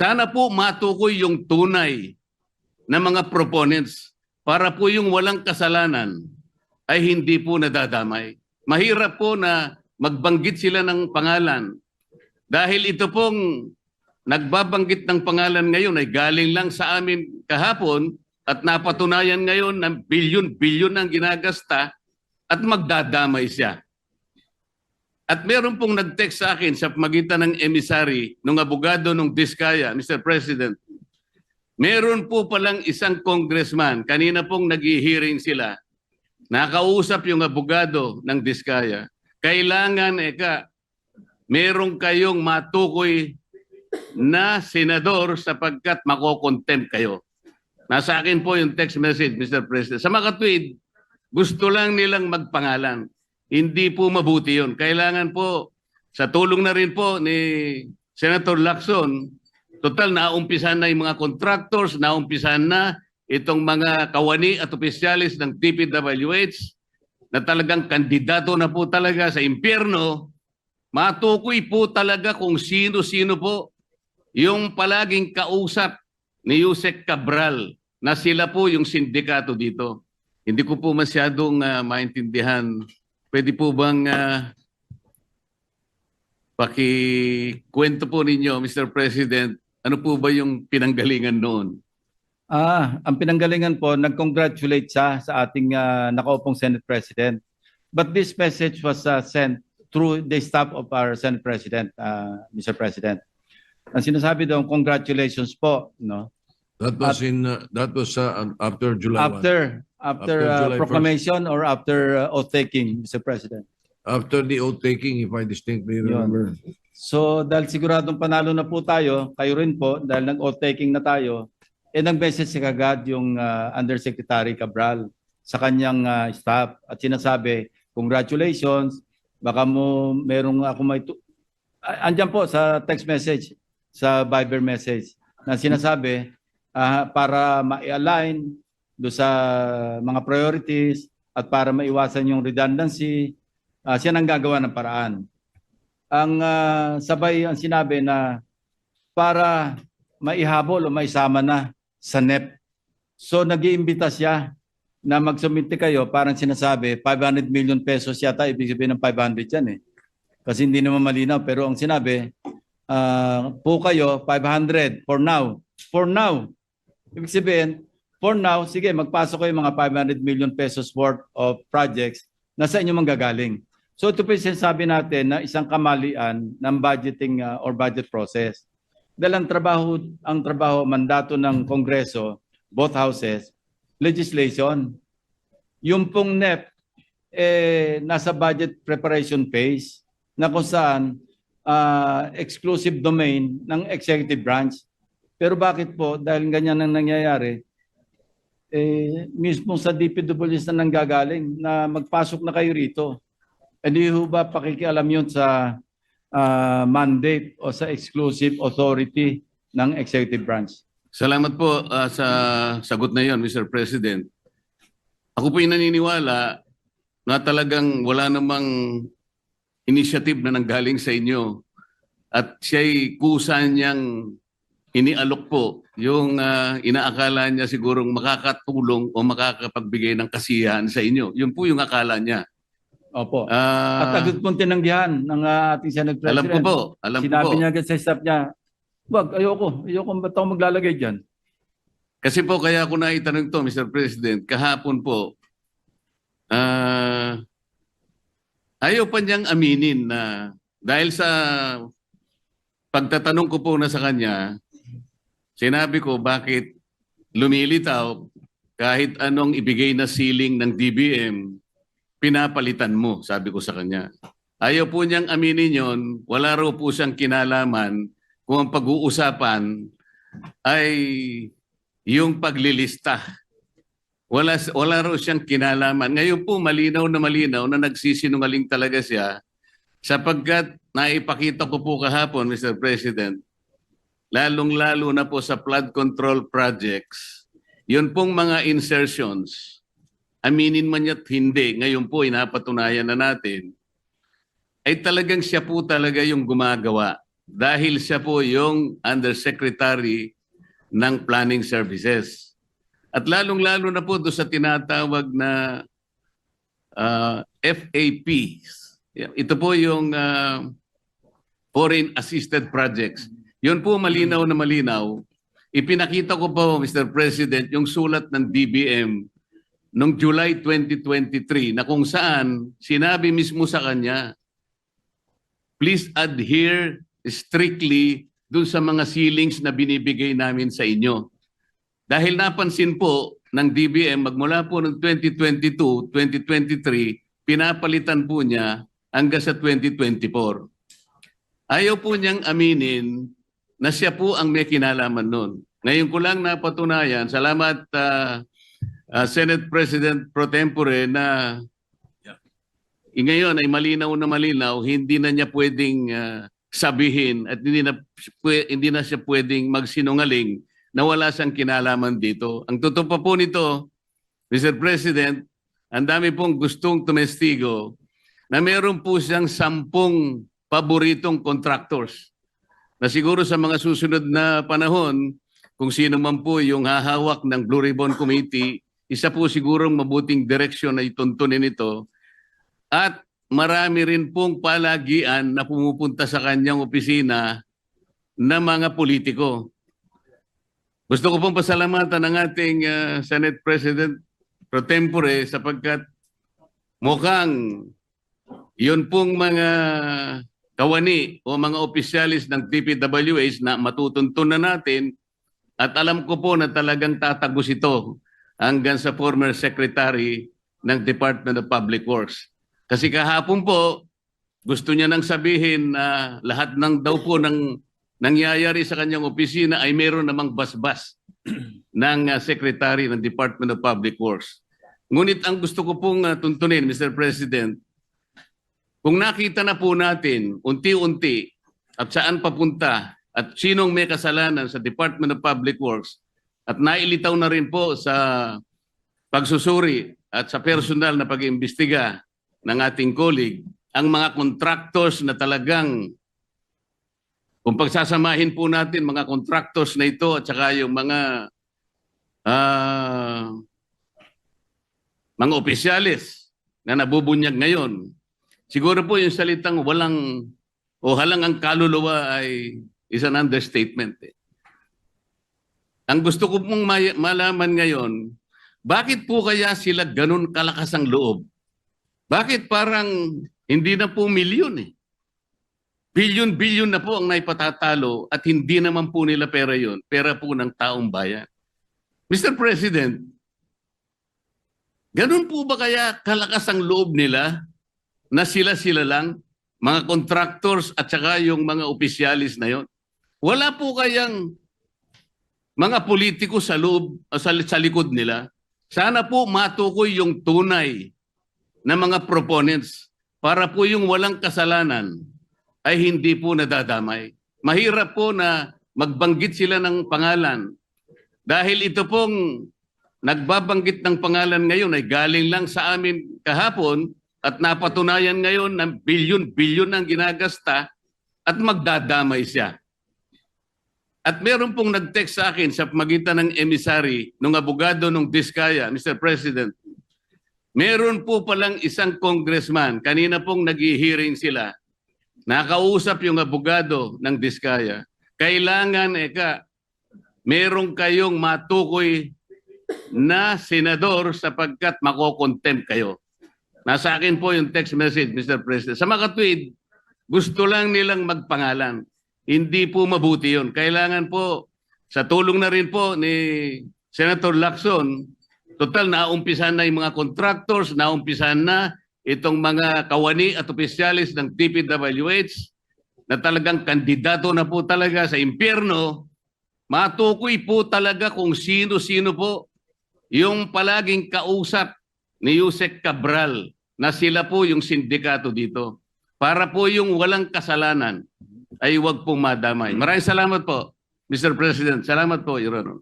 Sana po matukoy yung tunay na mga proponents para po yung walang kasalanan ay hindi po nadadamay. Mahirap po na magbanggit sila ng pangalan dahil ito pong nagbabanggit ng pangalan ngayon ay galing lang sa amin kahapon at napatunayan ngayon ng bilyon-bilyon ang ginagasta at magdadamay siya. At meron pong nag-text sa akin sa magitan ng emissary ng abogado ng Diskaya, Mr. President. Meron po palang isang congressman, kanina pong nag-hearing sila, nakausap yung abogado ng Diskaya. Kailangan, eka, meron kayong matukoy na senador sapagkat makokontempt kayo. Nasa akin po yung text message, Mr. President. Sa mga tweet, gusto lang nilang magpangalan. Hindi po mabuti yun. Kailangan po, sa tulong na rin po ni Senator Lacson, total naumpisan na yung mga contractors, naumpisan na itong mga kawani at opisyalis ng DPWH na talagang kandidato na po talaga sa impyerno, matukoy po talaga kung sino-sino po yung palaging kausap ni Yusek Cabral na sila po yung sindikato dito. Hindi ko po masyadong ah, maintindihan. Pwede po bang uh, pakikwento po ninyo, Mr. President, ano po ba yung pinanggalingan noon? Ah, ang pinanggalingan po, nag-congratulate siya sa ating ah, nakaupong Senate President. But this message was ah, sent through the staff of our Senate President, ah, Mr. President. Ang sinasabi doon, congratulations po, no? That was in, uh, that was uh, after July 1. After after, ah, July 1st. proclamation or after ah, oath taking, Mr. President. After the oath taking, if I distinctly Yun. remember. So dahil siguradong panalo na po tayo, kayo rin po, dahil nag-oath taking na tayo, eh nag-message si kagad yung ah, Undersecretary Cabral sa kanyang ah, staff at sinasabi, congratulations, baka mo merong ako may... tu- Andyan po sa text message, sa Viber message, na sinasabi ah, para ma-align do sa mga priorities at para maiwasan yung redundancy, ah, siya nang gagawa ng paraan ang ah, sabay ang sinabi na para maihabol o maisama na sa NEP. So nag-iimbita siya na magsumite kayo, parang sinasabi, 500 million pesos yata, ibig sabihin ng 500 yan eh. Kasi hindi naman malinaw, pero ang sinabi, ah, po kayo, 500 for now. For now. Ibig sabihin, for now, sige, magpasok kayo mga 500 million pesos worth of projects na sa inyo manggagaling. So ito po yung sinasabi natin na isang kamalian ng budgeting uh, or budget process. Dahil ang trabaho, ang trabaho, mandato ng Kongreso, both houses, legislation. Yung pong NEP, eh, nasa budget preparation phase na kung saan ah, exclusive domain ng executive branch. Pero bakit po, dahil ganyan ang nangyayari, eh, mismo sa DPWS na nanggagaling na magpasok na kayo rito. Hindi ho ba pakikialam yun sa ah, mandate o sa exclusive authority ng executive branch? Salamat po ah, sa sagot na yon, Mr. President. Ako po yung naniniwala na talagang wala namang initiative na nanggaling sa inyo at siya'y kusa niyang inialok po yung ah, inaakala niya sigurong makakatulong o makakapagbigay ng kasiyahan sa inyo. Yun po yung akala niya. Opo. Ah, At agad pong tinanggihan ng ah, ating Senate President. alam ko po, alam ko Sinabi po. niya agad sa staff niya, wag, ayoko, ayoko, ba't ako maglalagay dyan? Kasi po kaya ako naitanong to, Mr. President, kahapon po, ah ayaw pa niyang aminin na dahil sa pagtatanong ko po na sa kanya, sinabi ko bakit lumilitaw kahit anong ibigay na ceiling ng DBM, pinapalitan mo, sabi ko sa kanya. Ayaw po niyang aminin yon, wala raw po siyang kinalaman kung ang pag-uusapan ay yung paglilista. Wala, wala raw siyang kinalaman. Ngayon po, malinaw na malinaw na nagsisinungaling talaga siya sapagkat naipakita ko po kahapon, Mr. President, lalong-lalo na po sa flood control projects, yun pong mga insertions, aminin man niya't hindi, ngayon po inapatunayan na natin, ay talagang siya po talaga yung gumagawa dahil siya po yung undersecretary ng planning services. At lalong-lalo na po doon sa tinatawag na ah, FAP. Ito po yung ah, Foreign Assisted Projects. Yun po malinaw na malinaw. Ipinakita ko po, Mr. President, yung sulat ng DBM noong July 2023 na kung saan sinabi mismo sa kanya, please adhere strictly dun sa mga ceilings na binibigay namin sa inyo. Dahil napansin po ng DBM magmula po ng 2022, 2023, pinapalitan po niya hanggang sa 2024. Ayaw po niyang aminin na siya po ang may kinalaman nun. Ngayon ko lang napatunayan, salamat ah, ah, Senate President Pro Tempore na eh, ngayon ay malinaw na malinaw, hindi na niya pwedeng ah, sabihin at hindi na, hindi na siya pwedeng magsinungaling na wala siyang kinalaman dito. Ang totoo po nito, Mr. President, ang dami pong gustong tumestigo na meron po siyang sampung paboritong contractors na siguro sa mga susunod na panahon, kung sino man po yung hahawak ng Blue Ribbon Committee, isa po sigurong mabuting direksyon na ituntunin ito. At marami rin pong palagian na pumupunta sa kanyang opisina na mga politiko. Gusto ko pong pasalamatan ng ating ah, Senate President pro tempore sapagkat mukhang yun pong mga kawani o mga opisyalis ng DPWH na matutuntun na natin at alam ko po na talagang tatagos ito hanggang sa former secretary ng Department of Public Works. Kasi kahapon po, gusto niya nang sabihin na lahat ng daw po ng nangyayari sa kanyang opisina ay meron namang basbas ng uh, Secretary ng Department of Public Works. Ngunit ang gusto ko pong uh, tuntunin, Mr. President, kung nakita na po natin unti-unti at saan papunta at sinong may kasalanan sa Department of Public Works at nailitaw na rin po sa pagsusuri at sa personal na pag-iimbestiga ng ating colleague, ang mga contractors na talagang kung pagsasamahin po natin mga contractors na ito at saka yung mga ah, mga opisyalis na nabubunyag ngayon, siguro po yung salitang walang o halang ang kaluluwa ay is an understatement. eh. Ang gusto ko pong malaman ngayon, bakit po kaya sila ganun kalakas ang loob? Bakit parang hindi na po milyon eh? Bilyon-bilyon na po ang naipatatalo at hindi naman po nila pera yon, pera po ng taong bayan. Mr. President, ganun po ba kaya kalakas ang loob nila na sila-sila lang, mga contractors at saka yung mga opisyalis na yon? Wala po kayang mga politiko sa loob, sa, sa likod nila. Sana po matukoy yung tunay na mga proponents para po yung walang kasalanan ay hindi po nadadamay. Mahirap po na magbanggit sila ng pangalan dahil ito pong nagbabanggit ng pangalan ngayon ay galing lang sa amin kahapon at napatunayan ngayon ng bilyon-bilyon ang ginagasta at magdadamay siya. At meron pong nag-text sa akin sa magitan ng emissary ng abogado ng Diskaya, Mr. President, meron po palang isang congressman, kanina pong nag-hearing sila, nakausap yung abogado ng Diskaya, kailangan, eka, meron kayong matukoy na senador sapagkat makokontempt kayo. Nasa akin po yung text message, Mr. President. Sa mga tweet, gusto lang nilang magpangalan. Hindi po mabuti yun. Kailangan po, sa tulong na rin po ni Senator Lacson, total naumpisan na yung mga contractors, naumpisan na itong mga kawani at opisyalis ng DPWH na talagang kandidato na po talaga sa impyerno, matukoy po talaga kung sino-sino po yung palaging kausap ni Yusek Cabral na sila po yung sindikato dito. Para po yung walang kasalanan ay huwag pong madamay. Maraming salamat po, Mr. President. Salamat po, Your Honor.